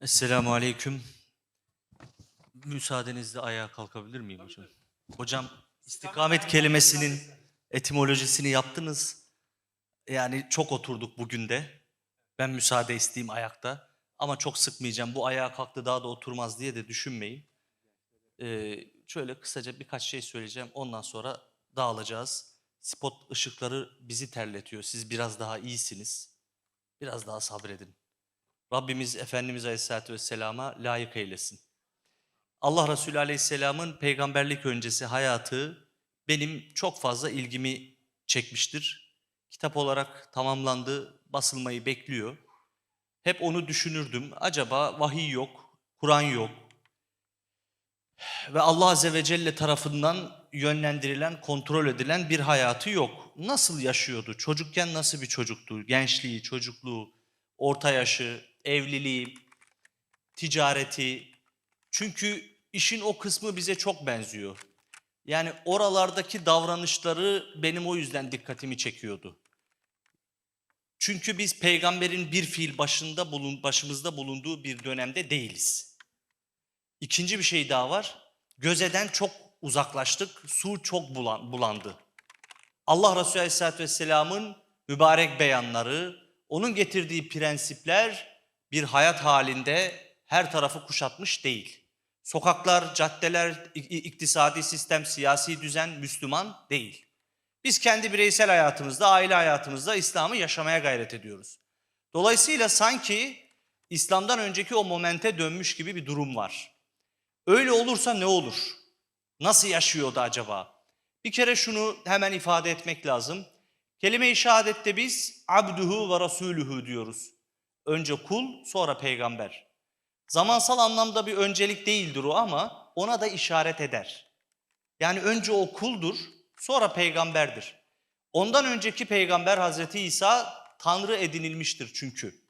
Esselamu Aleyküm. Müsaadenizle ayağa kalkabilir miyim hocam? Hocam istikamet kelimesinin etimolojisini yaptınız. Yani çok oturduk bugün de. Ben müsaade isteyeyim ayakta. Ama çok sıkmayacağım. Bu ayağa kalktı daha da oturmaz diye de düşünmeyin. Ee, şöyle kısaca birkaç şey söyleyeceğim. Ondan sonra dağılacağız. Spot ışıkları bizi terletiyor. Siz biraz daha iyisiniz. Biraz daha sabredin. Rabbimiz Efendimiz Aleyhisselatü Vesselam'a layık eylesin. Allah Resulü Aleyhisselam'ın peygamberlik öncesi hayatı benim çok fazla ilgimi çekmiştir. Kitap olarak tamamlandı, basılmayı bekliyor. Hep onu düşünürdüm. Acaba vahiy yok, Kur'an yok ve Allah Azze ve Celle tarafından yönlendirilen, kontrol edilen bir hayatı yok. Nasıl yaşıyordu? Çocukken nasıl bir çocuktu? Gençliği, çocukluğu, orta yaşı, evliliği, ticareti. Çünkü işin o kısmı bize çok benziyor. Yani oralardaki davranışları benim o yüzden dikkatimi çekiyordu. Çünkü biz peygamberin bir fiil başında bulun, başımızda bulunduğu bir dönemde değiliz. İkinci bir şey daha var. Gözeden çok uzaklaştık, su çok bulan, bulandı. Allah Resulü Aleyhisselatü Vesselam'ın mübarek beyanları, onun getirdiği prensipler bir hayat halinde her tarafı kuşatmış değil. Sokaklar, caddeler, ik- iktisadi sistem, siyasi düzen Müslüman değil. Biz kendi bireysel hayatımızda, aile hayatımızda İslam'ı yaşamaya gayret ediyoruz. Dolayısıyla sanki İslam'dan önceki o momente dönmüş gibi bir durum var. Öyle olursa ne olur? Nasıl yaşıyordu acaba? Bir kere şunu hemen ifade etmek lazım. Kelime-i şehadette biz abduhu ve rasulühü diyoruz. Önce kul, sonra peygamber. Zamansal anlamda bir öncelik değildir o ama ona da işaret eder. Yani önce o kuldur, sonra peygamberdir. Ondan önceki peygamber Hazreti İsa Tanrı edinilmiştir çünkü.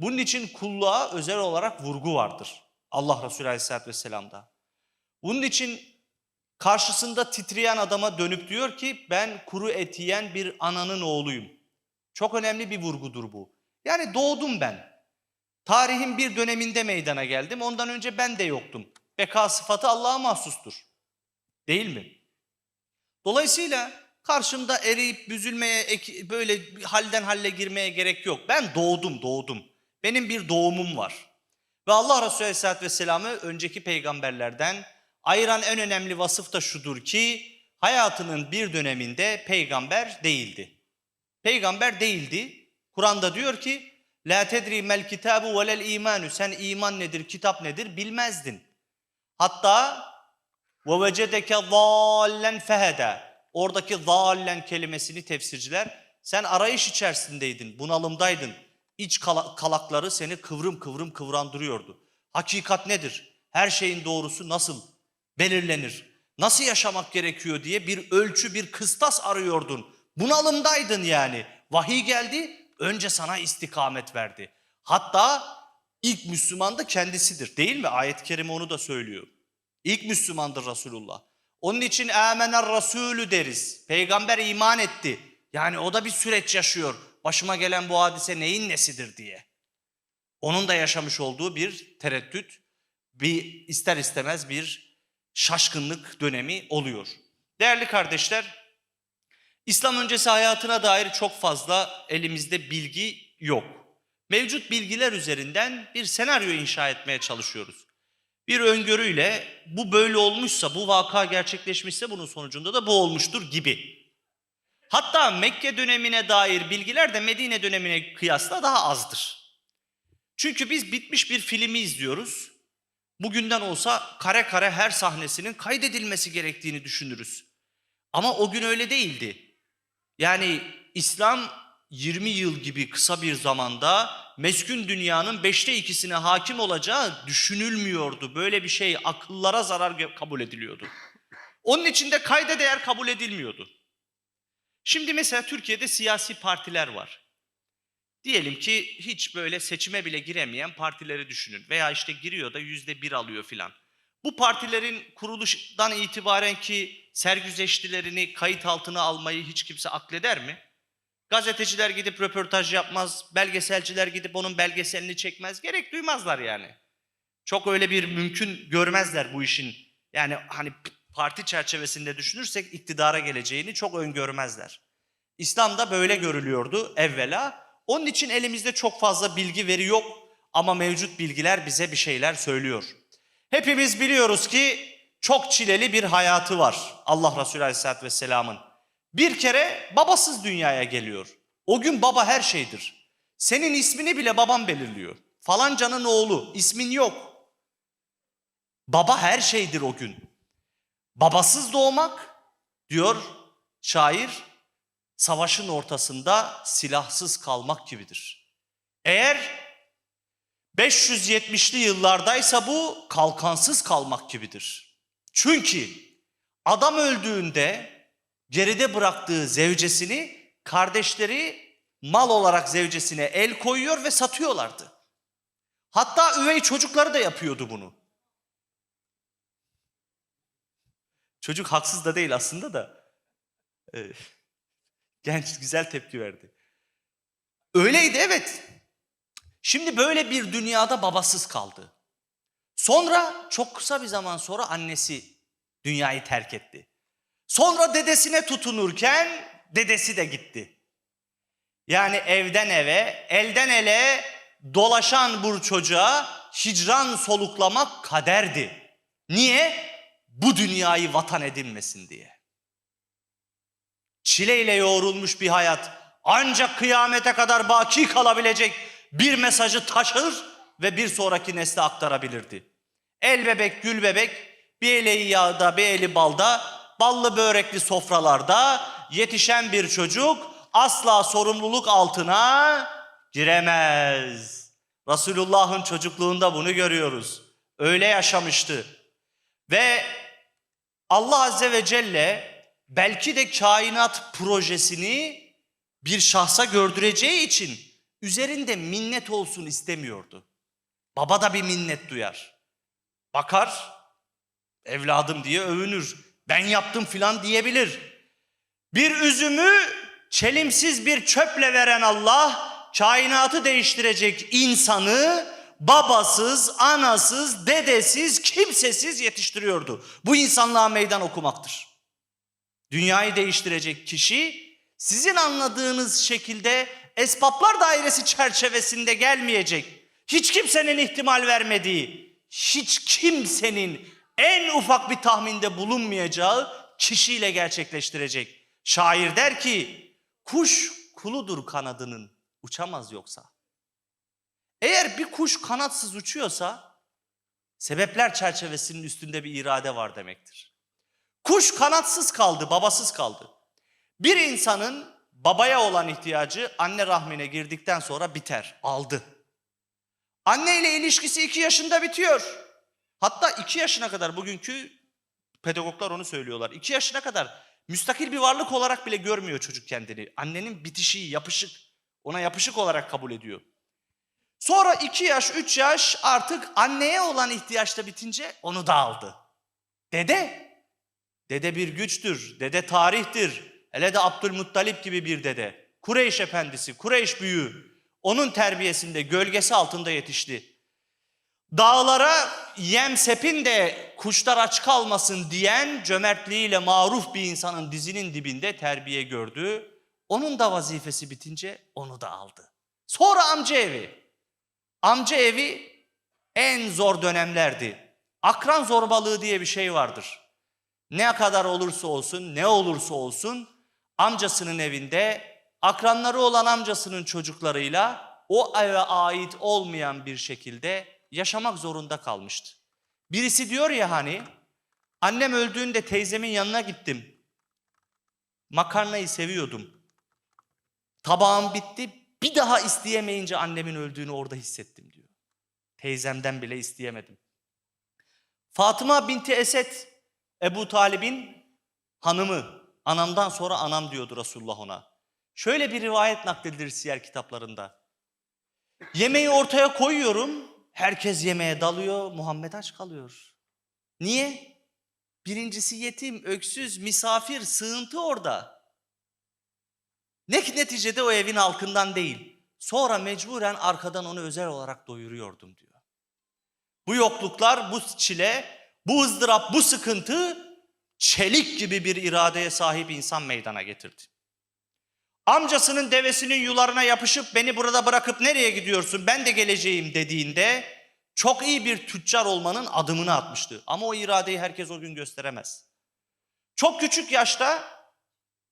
Bunun için kulluğa özel olarak vurgu vardır. Allah Resulü Aleyhisselatü Vesselam'da. Bunun için karşısında titreyen adama dönüp diyor ki ben kuru et yiyen bir ananın oğluyum. Çok önemli bir vurgudur bu. Yani doğdum ben. Tarihin bir döneminde meydana geldim. Ondan önce ben de yoktum. Beka sıfatı Allah'a mahsustur. Değil mi? Dolayısıyla karşımda eriyip büzülmeye, böyle halden halle girmeye gerek yok. Ben doğdum, doğdum. Benim bir doğumum var. Ve Allah Resulü Aleyhisselatü Vesselam'ı önceki peygamberlerden ayıran en önemli vasıf da şudur ki hayatının bir döneminde peygamber değildi. Peygamber değildi. Kur'an'da diyor ki La tedri mel kitabu velel imanu. Sen iman nedir, kitap nedir bilmezdin. Hatta ve vecedeke zallen fehede. Oradaki zallen kelimesini tefsirciler sen arayış içerisindeydin, bunalımdaydın. İç kala- kalakları seni kıvrım kıvrım kıvrandırıyordu. Hakikat nedir? Her şeyin doğrusu nasıl belirlenir? Nasıl yaşamak gerekiyor diye bir ölçü, bir kıstas arıyordun. Bunalımdaydın yani. Vahiy geldi, önce sana istikamet verdi. Hatta ilk Müslüman da kendisidir değil mi? Ayet-i Kerime onu da söylüyor. İlk Müslümandır Resulullah. Onun için amener Resulü deriz. Peygamber iman etti. Yani o da bir süreç yaşıyor. Başıma gelen bu hadise neyin nesidir diye. Onun da yaşamış olduğu bir tereddüt, bir ister istemez bir şaşkınlık dönemi oluyor. Değerli kardeşler, İslam öncesi hayatına dair çok fazla elimizde bilgi yok. Mevcut bilgiler üzerinden bir senaryo inşa etmeye çalışıyoruz. Bir öngörüyle bu böyle olmuşsa, bu vaka gerçekleşmişse bunun sonucunda da bu olmuştur gibi. Hatta Mekke dönemine dair bilgiler de Medine dönemine kıyasla daha azdır. Çünkü biz bitmiş bir filmi izliyoruz. Bugünden olsa kare kare her sahnesinin kaydedilmesi gerektiğini düşünürüz. Ama o gün öyle değildi. Yani İslam 20 yıl gibi kısa bir zamanda meskun dünyanın beşte ikisine hakim olacağı düşünülmüyordu. Böyle bir şey akıllara zarar kabul ediliyordu. Onun için de kayda değer kabul edilmiyordu. Şimdi mesela Türkiye'de siyasi partiler var. Diyelim ki hiç böyle seçime bile giremeyen partileri düşünün. Veya işte giriyor da yüzde bir alıyor filan. Bu partilerin kuruluştan itibaren ki sergüzeştilerini kayıt altına almayı hiç kimse akleder mi? Gazeteciler gidip röportaj yapmaz, belgeselciler gidip onun belgeselini çekmez. Gerek duymazlar yani. Çok öyle bir mümkün görmezler bu işin. Yani hani parti çerçevesinde düşünürsek iktidara geleceğini çok öngörmezler. İslam'da böyle görülüyordu evvela. Onun için elimizde çok fazla bilgi veri yok ama mevcut bilgiler bize bir şeyler söylüyor. Hepimiz biliyoruz ki çok çileli bir hayatı var Allah Resulü Aleyhisselatü Vesselam'ın. Bir kere babasız dünyaya geliyor. O gün baba her şeydir. Senin ismini bile babam belirliyor. Falancanın oğlu, ismin yok. Baba her şeydir o gün. Babasız doğmak diyor şair savaşın ortasında silahsız kalmak gibidir. Eğer 570'li yıllardaysa bu kalkansız kalmak gibidir. Çünkü adam öldüğünde geride bıraktığı zevcesini kardeşleri mal olarak zevcesine el koyuyor ve satıyorlardı. Hatta üvey çocukları da yapıyordu bunu. Çocuk haksız da değil aslında da. Ee, genç güzel tepki verdi. Öyleydi evet. Şimdi böyle bir dünyada babasız kaldı. Sonra çok kısa bir zaman sonra annesi dünyayı terk etti. Sonra dedesine tutunurken dedesi de gitti. Yani evden eve, elden ele dolaşan bu çocuğa hicran soluklamak kaderdi. Niye? Bu dünyayı vatan edinmesin diye. Çileyle yoğrulmuş bir hayat ancak kıyamete kadar baki kalabilecek bir mesajı taşır ve bir sonraki nesle aktarabilirdi. El bebek, gül bebek, bir eli yağda, bir eli balda, ballı börekli sofralarda yetişen bir çocuk asla sorumluluk altına giremez. Resulullah'ın çocukluğunda bunu görüyoruz. Öyle yaşamıştı. Ve Allah Azze ve Celle belki de kainat projesini bir şahsa gördüreceği için üzerinde minnet olsun istemiyordu. Baba da bir minnet duyar. Bakar, evladım diye övünür. Ben yaptım filan diyebilir. Bir üzümü çelimsiz bir çöple veren Allah, kainatı değiştirecek insanı babasız, anasız, dedesiz, kimsesiz yetiştiriyordu. Bu insanlığa meydan okumaktır. Dünyayı değiştirecek kişi sizin anladığınız şekilde esbaplar dairesi çerçevesinde gelmeyecek. Hiç kimsenin ihtimal vermediği, hiç kimsenin en ufak bir tahminde bulunmayacağı kişiyle gerçekleştirecek. Şair der ki, kuş kuludur kanadının, uçamaz yoksa. Eğer bir kuş kanatsız uçuyorsa, sebepler çerçevesinin üstünde bir irade var demektir. Kuş kanatsız kaldı, babasız kaldı. Bir insanın babaya olan ihtiyacı anne rahmine girdikten sonra biter, aldı. Anne ile ilişkisi iki yaşında bitiyor. Hatta iki yaşına kadar bugünkü pedagoglar onu söylüyorlar. İki yaşına kadar müstakil bir varlık olarak bile görmüyor çocuk kendini. Annenin bitişiği, yapışık. Ona yapışık olarak kabul ediyor. Sonra iki yaş, üç yaş artık anneye olan ihtiyaçta bitince onu da aldı. Dede. Dede bir güçtür, dede tarihtir. Hele de Abdülmuttalip gibi bir dede. Kureyş efendisi, Kureyş büyüğü. Onun terbiyesinde, gölgesi altında yetişti. Dağlara yem sepin de kuşlar aç kalmasın diyen cömertliğiyle maruf bir insanın dizinin dibinde terbiye gördü. Onun da vazifesi bitince onu da aldı. Sonra amca evi. Amca evi en zor dönemlerdi. Akran zorbalığı diye bir şey vardır. Ne kadar olursa olsun, ne olursa olsun amcasının evinde akranları olan amcasının çocuklarıyla o eve ait olmayan bir şekilde yaşamak zorunda kalmıştı. Birisi diyor ya hani annem öldüğünde teyzemin yanına gittim. Makarnayı seviyordum. Tabağım bitti. Bir daha isteyemeyince annemin öldüğünü orada hissettim diyor. Teyzemden bile isteyemedim. Fatıma binti Esed Ebu Talib'in hanımı. Anamdan sonra anam diyordu Resulullah ona. Şöyle bir rivayet nakledilir siyer kitaplarında. Yemeği ortaya koyuyorum. Herkes yemeğe dalıyor. Muhammed aç kalıyor. Niye? Birincisi yetim, öksüz, misafir, sığıntı orada. Ne neticede o evin halkından değil. Sonra mecburen arkadan onu özel olarak doyuruyordum diyor. Bu yokluklar, bu çile, bu ızdırap, bu sıkıntı çelik gibi bir iradeye sahip insan meydana getirdi. Amcasının devesinin yularına yapışıp beni burada bırakıp nereye gidiyorsun ben de geleceğim dediğinde çok iyi bir tüccar olmanın adımını atmıştı. Ama o iradeyi herkes o gün gösteremez. Çok küçük yaşta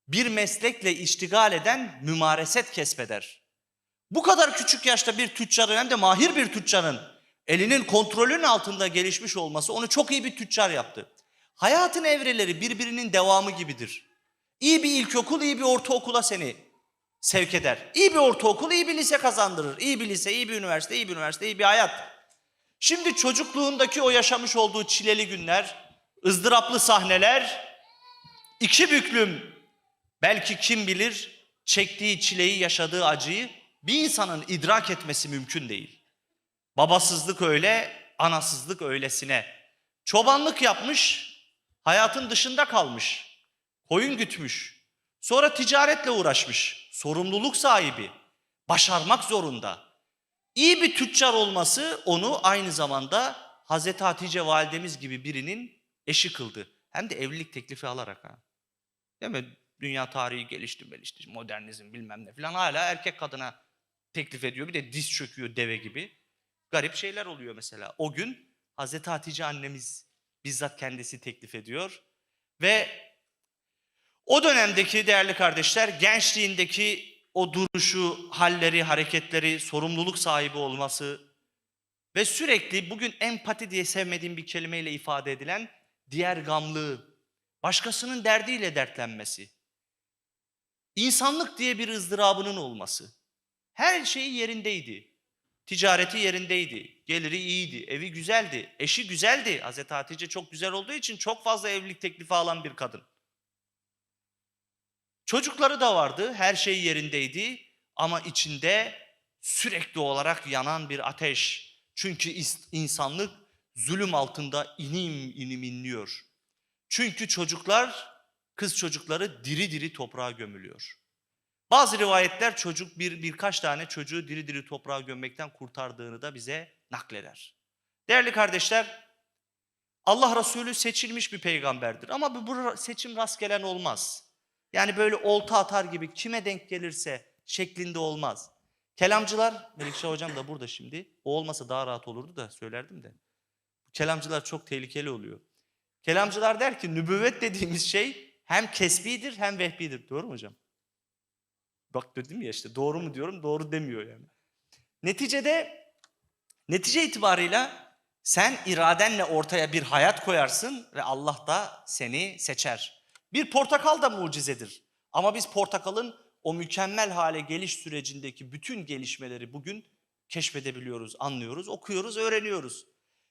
bir meslekle iştigal eden mümareset kesbeder. Bu kadar küçük yaşta bir tüccarın hem de mahir bir tüccarın elinin kontrolünün altında gelişmiş olması onu çok iyi bir tüccar yaptı. Hayatın evreleri birbirinin devamı gibidir. İyi bir ilkokul, iyi bir ortaokula seni sevk eder. İyi bir ortaokul, iyi bir lise kazandırır. İyi bir lise, iyi bir üniversite, iyi bir üniversite, iyi bir hayat. Şimdi çocukluğundaki o yaşamış olduğu çileli günler, ızdıraplı sahneler, iki büklüm belki kim bilir çektiği çileyi, yaşadığı acıyı bir insanın idrak etmesi mümkün değil. Babasızlık öyle, anasızlık öylesine. Çobanlık yapmış, hayatın dışında kalmış. Koyun gütmüş. Sonra ticaretle uğraşmış. Sorumluluk sahibi. Başarmak zorunda. İyi bir tüccar olması onu aynı zamanda Hazreti Hatice validemiz gibi birinin eşi kıldı. Hem de evlilik teklifi alarak ha. Değil mi? Dünya tarihi gelişti gelişti. Modernizm bilmem ne falan hala erkek kadına teklif ediyor. Bir de diz çöküyor deve gibi. Garip şeyler oluyor mesela. O gün Hazreti Hatice annemiz bizzat kendisi teklif ediyor. Ve o dönemdeki değerli kardeşler gençliğindeki o duruşu, halleri, hareketleri, sorumluluk sahibi olması ve sürekli bugün empati diye sevmediğim bir kelimeyle ifade edilen diğer gamlığı, başkasının derdiyle dertlenmesi, insanlık diye bir ızdırabının olması. Her şeyi yerindeydi. Ticareti yerindeydi, geliri iyiydi, evi güzeldi, eşi güzeldi. Hazreti Hatice çok güzel olduğu için çok fazla evlilik teklifi alan bir kadın. Çocukları da vardı, her şey yerindeydi ama içinde sürekli olarak yanan bir ateş. Çünkü insanlık zulüm altında inim inim inliyor. Çünkü çocuklar, kız çocukları diri diri toprağa gömülüyor. Bazı rivayetler çocuk bir birkaç tane çocuğu diri diri toprağa gömmekten kurtardığını da bize nakleder. Değerli kardeşler, Allah Resulü seçilmiş bir peygamberdir ama bu seçim rastgelen olmaz. Yani böyle olta atar gibi kime denk gelirse şeklinde olmaz. Kelamcılar, Melikşah hocam da burada şimdi. O olmasa daha rahat olurdu da söylerdim de. Kelamcılar çok tehlikeli oluyor. Kelamcılar der ki nübüvvet dediğimiz şey hem kesbidir hem vehbidir. Doğru mu hocam? Bak dedim ya işte doğru mu diyorum doğru demiyor yani. Neticede netice itibarıyla sen iradenle ortaya bir hayat koyarsın ve Allah da seni seçer. Bir portakal da mucizedir. Ama biz portakalın o mükemmel hale geliş sürecindeki bütün gelişmeleri bugün keşfedebiliyoruz, anlıyoruz, okuyoruz, öğreniyoruz.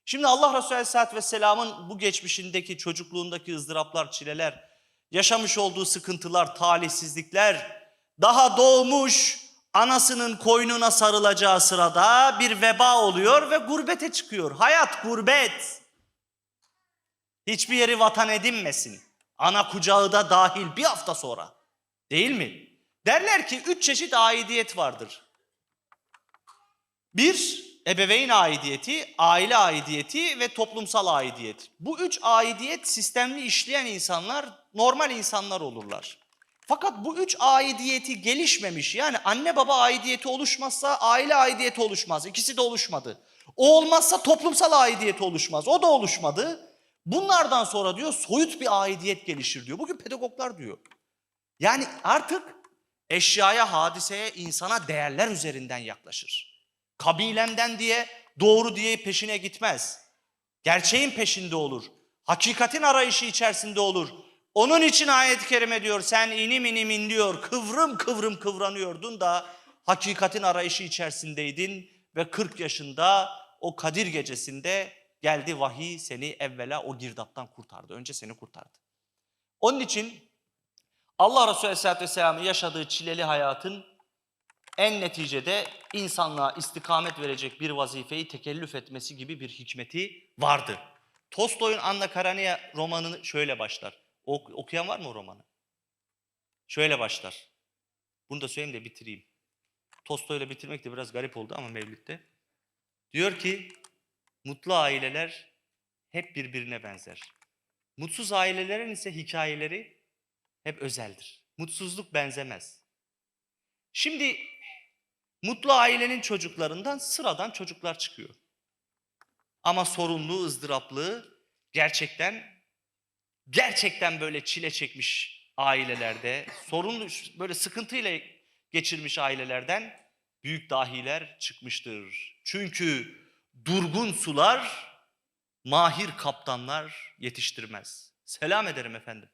Şimdi Allah Resulü Aleyhisselatü Vesselam'ın bu geçmişindeki çocukluğundaki ızdıraplar, çileler, yaşamış olduğu sıkıntılar, talihsizlikler, daha doğmuş anasının koynuna sarılacağı sırada bir veba oluyor ve gurbete çıkıyor. Hayat gurbet. Hiçbir yeri vatan edinmesin. Ana kucağı da dahil bir hafta sonra. Değil mi? Derler ki üç çeşit aidiyet vardır. Bir, ebeveyn aidiyeti, aile aidiyeti ve toplumsal aidiyet. Bu üç aidiyet sistemli işleyen insanlar normal insanlar olurlar. Fakat bu üç aidiyeti gelişmemiş yani anne baba aidiyeti oluşmazsa aile aidiyeti oluşmaz. İkisi de oluşmadı. O olmazsa toplumsal aidiyeti oluşmaz. O da oluşmadı. Bunlardan sonra diyor soyut bir aidiyet gelişir diyor. Bugün pedagoglar diyor. Yani artık eşyaya, hadiseye, insana değerler üzerinden yaklaşır. Kabilemden diye, doğru diye peşine gitmez. Gerçeğin peşinde olur. Hakikatin arayışı içerisinde olur. Onun için ayet-i kerime diyor sen inim inim inliyor, kıvrım kıvrım kıvranıyordun da hakikatin arayışı içerisindeydin ve 40 yaşında o Kadir gecesinde geldi vahiy seni evvela o girdaptan kurtardı. Önce seni kurtardı. Onun için Allah Resulü Aleyhisselatü Vesselam'ın yaşadığı çileli hayatın en neticede insanlığa istikamet verecek bir vazifeyi tekellüf etmesi gibi bir hikmeti vardı. Tolstoy'un Anna Karenina romanını şöyle başlar. Ok- okuyan var mı o romanı? Şöyle başlar. Bunu da söyleyeyim de bitireyim. Tolstoy'la bitirmek de biraz garip oldu ama Mevlüt'te. Diyor ki mutlu aileler hep birbirine benzer. Mutsuz ailelerin ise hikayeleri hep özeldir. Mutsuzluk benzemez. Şimdi mutlu ailenin çocuklarından sıradan çocuklar çıkıyor. Ama sorunlu, ızdıraplı, gerçekten gerçekten böyle çile çekmiş ailelerde, sorunlu böyle sıkıntıyla geçirmiş ailelerden büyük dahiler çıkmıştır. Çünkü durgun sular mahir kaptanlar yetiştirmez. Selam ederim efendim.